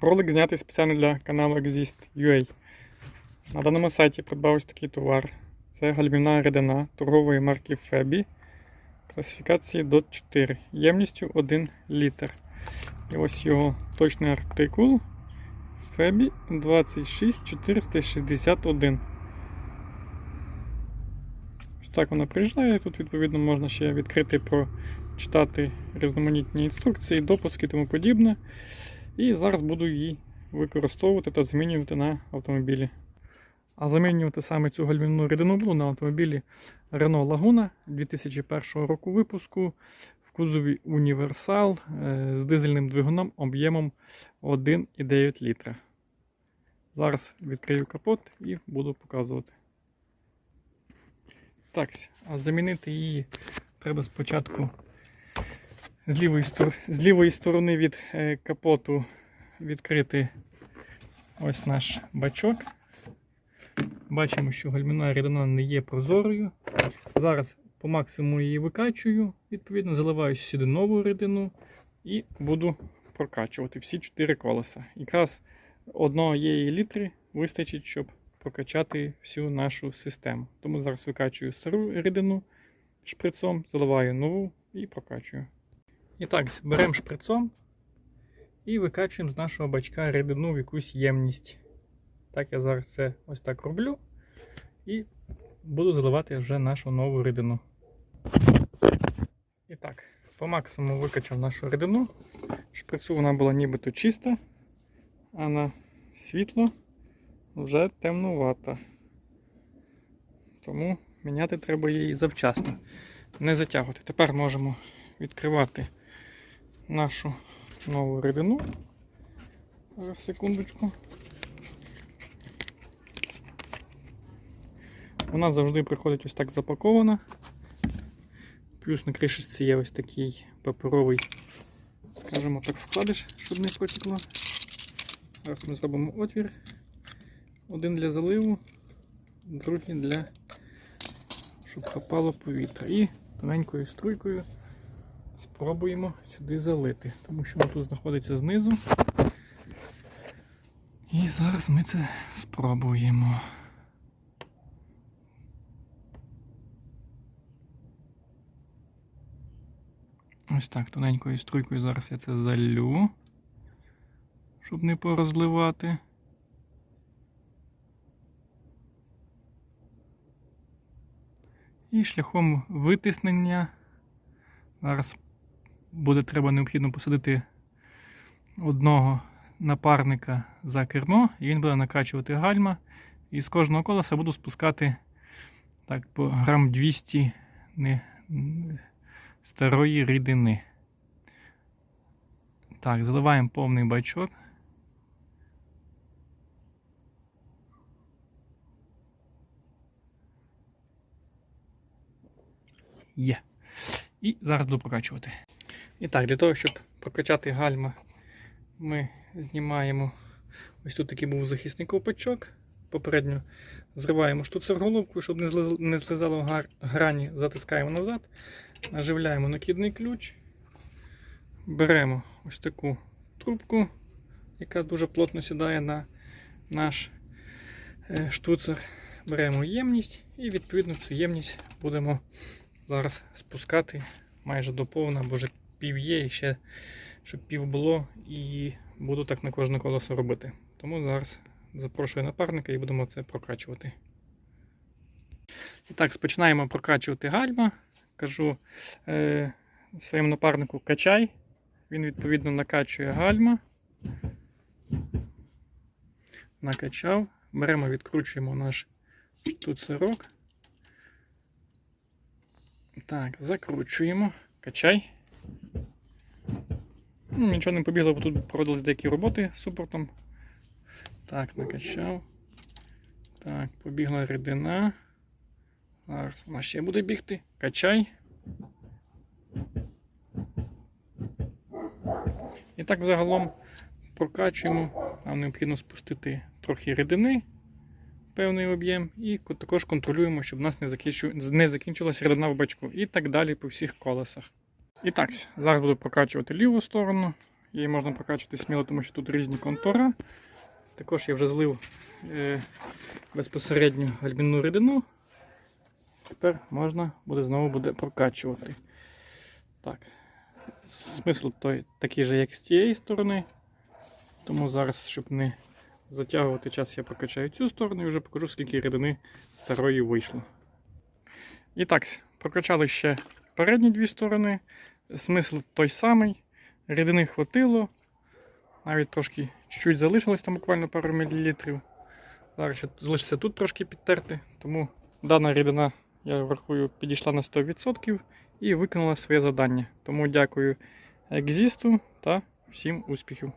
Ролик знятий спеціально для каналу Exist.ua. На даному сайті придбав ось такий товар. Це гальмівна рідина торгової марки Febі класифікації DOT 4 ємністю 1 літр. І ось його точний артикул Febі 26461. Ось так вона приїжджає. Тут, відповідно, можна ще відкрити прочитати різноманітні інструкції, допуски і тому подібне. І зараз буду її використовувати та замінювати на автомобілі. А замінювати саме цю гальмівну рідину буду на автомобілі Renault Laguna 2001 року випуску в кузові Універсал е, з дизельним двигуном об'ємом 1,9 літра. Зараз відкрию капот і буду показувати. Так, а замінити її треба спочатку з лівої, з лівої сторони від е, капоту відкрити ось наш бачок. Бачимо, що гальмівна рідина не є прозорою. Зараз по максимуму її викачую, відповідно, заливаю сюди нову рідину і буду прокачувати всі 4 колеса. Якраз однієї літри вистачить, щоб прокачати всю нашу систему. Тому зараз викачую стару рідину шприцом, заливаю нову і прокачую. І так, беремо шприцом і викачуємо з нашого бачка рідину в якусь ємність. Так, я зараз це ось так роблю і буду заливати вже нашу нову рідину. І так, по максимуму викачав нашу рідину. Шприцу вона була нібито чиста, а на світло вже темнувата. Тому міняти треба її завчасно, не затягувати. Тепер можемо відкривати нашу нову рідину. Зараз секундочку. Вона завжди приходить ось так запакована. Плюс на кришечці є ось такий паперовий, скажімо так, вкладиш, щоб не протекло. Зараз ми зробимо отвір. Один для заливу, другий для щоб попало повітря. І тоненькою струйкою спробуємо сюди залити, тому що воно тут знаходиться знизу. І зараз ми це спробуємо. Ось так, тоненькою струйкою зараз я це залю, щоб не порозливати. І шляхом витиснення зараз буде треба необхідно посадити одного напарника за кермо, і він буде накачувати гальма. І з кожного колеса буду спускати так, по грам 200 не, старої рідини. Так, заливаємо повний бачок. Є. І зараз буду прокачувати. І так, для того, щоб прокачати гальма, ми знімаємо ось тут такий був захисний ковпачок. Попередньо зриваємо штуцер головку, щоб не злизало грані, затискаємо назад, наживляємо накидний ключ, беремо ось таку трубку, яка дуже плотно сідає на наш е, штуцер. Беремо ємність і відповідно цю ємність будемо зараз спускати майже до повна, бо вже пів є, і ще щоб пів було, і буду так на кожне колесо робити. Тому зараз запрошую напарника і будемо це прокачувати. І так, починаємо прокачувати гальма. Кажу е, своєму напарнику качай. Він відповідно накачує гальма. Накачав. Беремо, відкручуємо наш штуцерок. Так, закручуємо. Качай. Нічого не побігло, бо тут проводились деякі роботи з супортом. Так, накачав. Так, побігла рідина. Зараз вона ще буде бігти. Качай. І так загалом прокачуємо. Нам необхідно спустити трохи рідини, певний об'єм, і також контролюємо, щоб у нас не закінчилася рідина в бачку. І так далі по всіх колесах. І так, зараз буду прокачувати ліву сторону. Її можна прокачувати сміло, тому що тут різні контура. Також я вже злив е, безпосередньо гальмінну рідину. Тепер можна буде знову буде прокачувати. Так. Смисл той, такий же, як з тієї сторони. Тому зараз, щоб не затягувати час, я прокачаю цю сторону і вже покажу, скільки рідини старої вийшло. І так, прокачали ще передні дві сторони. Смисл той самий. Рідини хватило. Навіть трошки чуть-чуть залишилось там буквально пару мілілітрів. Зараз ще залишиться тут трошки підтерти, тому дана рідина, я врахую, підійшла на 100% і виконала своє завдання. Тому дякую екзісту та всім успіхів.